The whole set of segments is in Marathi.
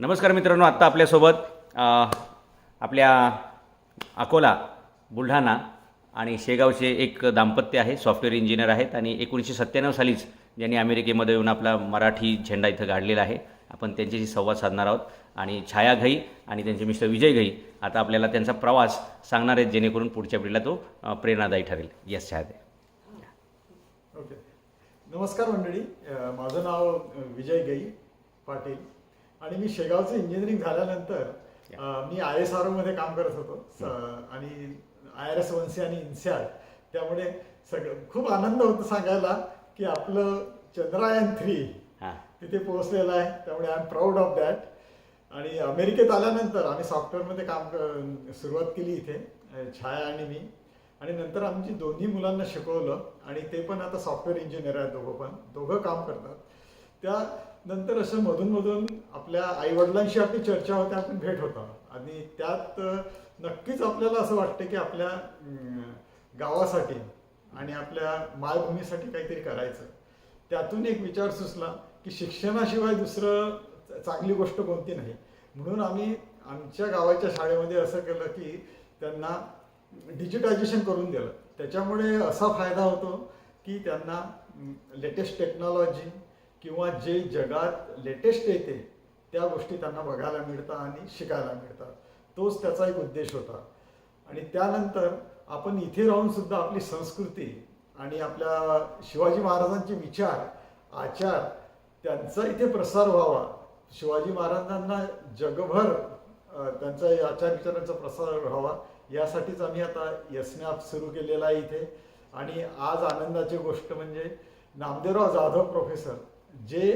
नमस्कार मित्रांनो आत्ता आपल्यासोबत आपल्या अकोला बुलढाणा आणि शेगावचे एक दाम्पत्य आहे सॉफ्टवेअर इंजिनियर आहेत आणि एकोणीसशे सत्त्याण्णव सालीच ज्यांनी अमेरिकेमध्ये येऊन आपला मराठी झेंडा इथं गाडलेला आहे. आपण त्यांच्याशी संवाद साधणार आहोत. आणि छाया घई आणि त्यांचे मिस्टर विजय घई आता आपल्याला त्यांचा प्रवास सांगणार आहेत जेणेकरून पुढच्या पिढीला तो प्रेरणादायी ठरेल. येस छाया ओके नमस्कार मंडळी. माझं नाव विजय घई पाटील. आणि मी शेगावचं इंजिनिअरिंग झाल्यानंतर मी आय एस आरमध्ये काम करत होतो. स- आणि आय आर एस वनसी आणि इन्सॅट त्यामुळे सगळं खूप आनंद होतो सांगायला की आपलं चंद्रायन थ्री तिथे पोहोचलेलं आहे. त्यामुळे I am proud of that. आणि अमेरिकेत आल्यानंतर आम्ही सॉफ्टवेअरमध्ये काम सुरुवात केली इथे छाया आणि मी. आणि नंतर आमची दोन्ही मुलांना शिकवलं. आणि ते पण आता सॉफ्टवेअर इंजिनियर आहेत दोघं पण. दोघं काम करतात. त्यानंतर असं मधून आपल्या आईवडिलांशी आपली चर्चा होते आपण भेट होता. आणि त्यात नक्कीच आपल्याला असं वाटतं की आपल्या गावासाठी आणि आपल्या मायभूमीसाठी काहीतरी करायचं. त्यातून एक विचार सुचला की शिक्षणाशिवाय दुसरं चांगली गोष्ट कोणती नाही. म्हणून आम्ही आमच्या गावाच्या शाळेमध्ये असं केलं की त्यांना डिजिटायझेशन करून दिलं. त्याच्यामुळे असा फायदा होतो की त्यांना लेटेस्ट टेक्नॉलॉजी किंवा जे जगात लेटेस्ट येते त्या गोष्टी त्यांना बघायला मिळतात आणि शिकायला मिळतात. तोच त्याचा एक उद्देश होता. आणि त्यानंतर आपण इथे राहून सुद्धा आपली संस्कृती आणि आपल्या शिवाजी महाराजांचे विचार आचार त्यांचा इथे प्रसार व्हावा. शिवाजी महाराजांना जगभर त्यांचा आचार विचारांचा प्रसार व्हावा यासाठीच आम्ही आता यसनॅप सुरू केलेला आहे इथे. आणि आज आनंदाची गोष्ट म्हणजे नामदेवराव जाधव प्रोफेसर जे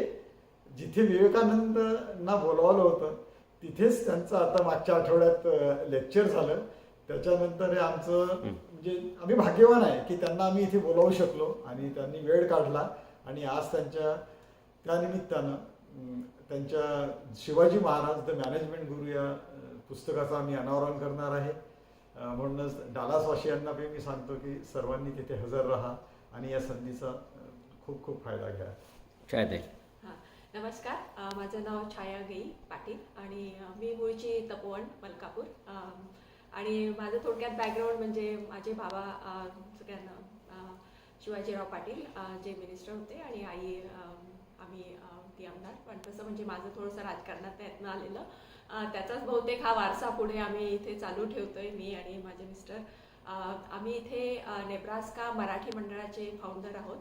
जिथे विवेकानंदना बोलवलं होतं तिथेच त्यांचं आता मागच्या आठवड्यात लेक्चर झालं. त्याच्यानंतर हे आमचं म्हणजे आम्ही भाग्यवान आहे की त्यांना आम्ही इथे बोलावू शकलो आणि त्यांनी वेळ काढला आणि आज त्यांच्या त्यानिमित्तानं त्यांच्या शिवाजी महाराज द मॅनेजमेंट गुरु या पुस्तकाचं आम्ही अनावरण करणार आहे. म्हणूनच डालासवासियांना बी मी सांगतो की सर्वांनी तिथे हजर राहा आणि या संधीचा खूप खूप फायदा घ्या. छाया ताई नमस्कार. माझं नाव छाया गई पाटील आणि मी मूळची तपोवन मलकापूर. आणि माझं थोडक्यात बॅकग्राऊंड म्हणजे माझे बाबा सगळ्यांना शिवाजीराव पाटील जे मिनिस्टर होते आणि आई आम्ही ती आमदार. पण तसं म्हणजे माझं थोडंसं राजकारणात यातनं आलेलं. त्याचाच बहुतेक हा वारसा पुढे आम्ही इथे चालू ठेवतोय मी आणि माझे मिस्टर. आम्ही इथे नेब्रास्का मराठी मंडळाचे फाउंडर आहोत.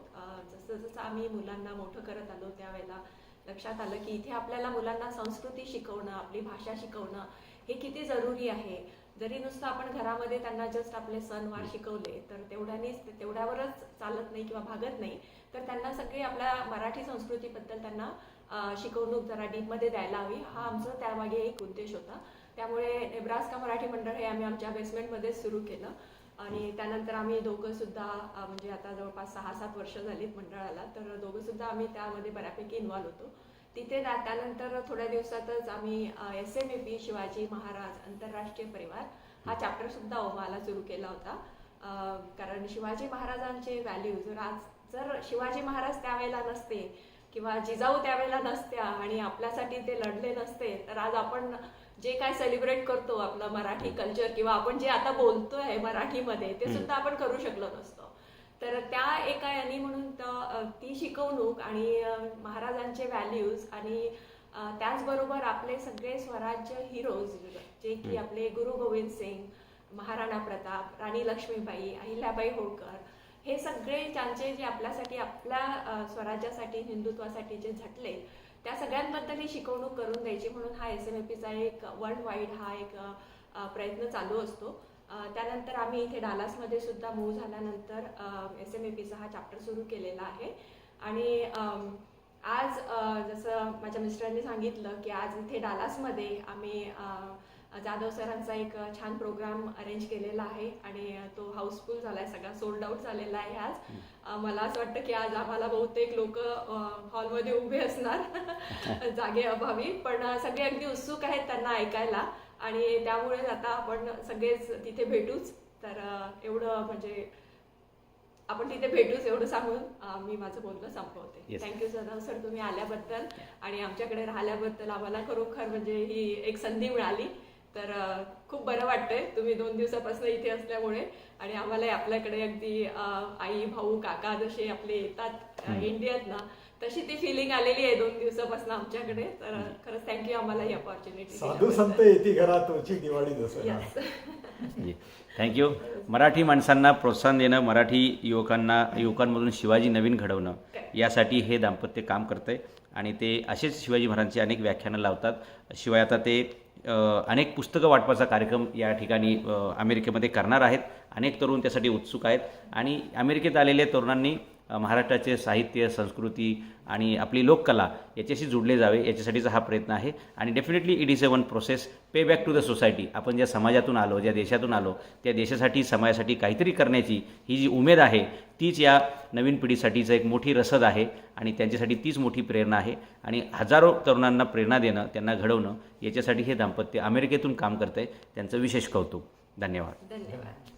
जसं जसं आम्ही मुलांना मोठं करत आलो त्यावेळेला लक्षात आलं की इथे आपल्याला मुलांना संस्कृती शिकवणं आपली भाषा शिकवणं हे किती जरुरी आहे. जरी नुसतं आपण घरामध्ये त्यांना जस्ट आपले सणवार शिकवले तर तेवढ्यानीच तेवढ्यावरच चालत नाही किंवा भागत नाही तर त्यांना सगळी आपल्या मराठी संस्कृतीबद्दल त्यांना शिकवणूक जरा डीपमध्ये द्यायला हवी. हा आमचा त्यामागे एक उद्देश होता. त्यामुळे नेब्रास्का मराठी मंडळ हे आम्ही आमच्या बेसमेंटमध्येच सुरू केलं. आणि त्यानंतर आम्ही दोघं सुद्धा म्हणजे आता जवळपास सहा सात वर्ष झालीत मंडळाला तर दोघं सुद्धा आम्ही त्यामध्ये बऱ्यापैकी इन्व्हॉल्व होतो. तिथे त्यानंतर थोड्या दिवसातच आम्ही S M A P Shivaji Maharaj आंतरराष्ट्रीय परिवार हा चॅप्टर सुद्धा ओमाला सुरू केला होता. कारण शिवाजी महाराजांचे व्हॅल्यू जर आज जर शिवाजी महाराज त्यावेळेला नसते किंवा जिजाऊ त्यावेळेला नसत्या आणि आपल्यासाठी ते लढले नसते तर आज आपण जे काय सेलिब्रेट करतो आपलं मराठी कल्चर किंवा आपण जे आता बोलतोय मराठीमध्ये ते सुद्धा आपण करू शकलो नसतो. तर त्या एका यांनी म्हणून त- शिकवणूक आणि महाराजांचे व्हॅल्यूज आणि त्याचबरोबर आपले सगळे स्वराज्य हिरोज जे की आपले गुरु गोविंद सिंग महाराणा प्रताप राणी लक्ष्मीबाई अहिल्याबाई होळकर हे सगळे त्यांचे जे आपल्यासाठी आपल्या स्वराज्यासाठी हिंदुत्वासाठी जे झटले त्या सगळ्यांबद्दल ही शिकवणूक करून द्यायची म्हणून हा एस एम ए पीचा एक वर्ल्ड वाईड हा एक प्रयत्न चालू असतो. त्यानंतर आम्ही इथे डालासमध्ये सुद्धा मूव्ह झाल्यानंतर एस एम ए पीचा हा चॅप्टर सुरू केलेला आहे. आणि आज जसं माझ्या मिस्टरांनी सांगितलं की आज इथे डालासमध्ये आम्ही जाधव सरांचा एक छान प्रोग्राम अरेंज केलेला आहे आणि तो हाऊसफुल झाला आहे सगळा सोल्ड आउट झालेला आहे आज. मला असं वाटतं की आज आम्हाला बहुतेक लोक हॉलमध्ये उभे असणार. जागे अभावी. पण सगळे अगदी उत्सुक आहेत त्यांना ऐकायला. आणि त्यामुळे आता आपण सगळेच तिथे भेटूच. तर एवढं म्हणजे आपण तिथे भेटूच एवढं सांगून मी माझं बोलणं संपवते. थँक्यू सदाव सर तुम्ही आल्याबद्दल. आणि आमच्याकडे राहिल्याबद्दल आम्हाला खरोखर म्हणजे ही एक संधी मिळाली. तर खूप बरं वाटतंय. तुम्ही दोन दिवसापासून इथे असल्यामुळे आणि आम्हाला आपल्याकडे अगदी आई भाऊ काका जसे आपले येतात इंडियात ना तशी ती फिलिंग आलेली आहे दोन दिवसापासून आमच्याकडे. तर खरंच थँक्यू आम्हाला ही ऑपॉर्च्युनिटी साधू संत येते घरात तुझी दिवाळी दसरा जी. थँक्यू मराठी माणसांना प्रोत्साहन देणं मराठी युवकांना युवकांमधून शिवाजी नवीन घडवणं यासाठी हे दाम्पत्य काम करतं आहे आणि ते असेच शिवाजी महाराजांची अनेक व्याख्यानं लावतात. शिवाय आता ते अनेक पुस्तकं वाटपाचा कार्यक्रम या ठिकाणी अमेरिकेमध्ये करणार आहेत. अनेक तरुण त्यासाठी उत्सुक आहेत. आणि अमेरिकेत आलेल्या तरुणांनी महाराष्ट्राचे साहित्य संस्कृती आणि आपली लोककला याच्याशी जुडले जावे याच्यासाठीचा हा प्रयत्न आहे. आणि definitely it is a one process pay back to the society आपण ज्या समाजातून आलो ज्या देशातून आलो त्या देशासाठी समाजासाठी काहीतरी करण्याची ही जी उमेद आहे तीच या नवीन पिढीसाठीचं एक मोठी रसद आहे आणि त्यांच्यासाठी तीच मोठी प्रेरणा आहे. आणि हजारो तरुणांना प्रेरणा देणं त्यांना घडवणं याच्यासाठी हे दाम्पत्य अमेरिकेतून काम करतं आहे त्यांचं विशेष कौतुक. धन्यवाद. धन्यवाद.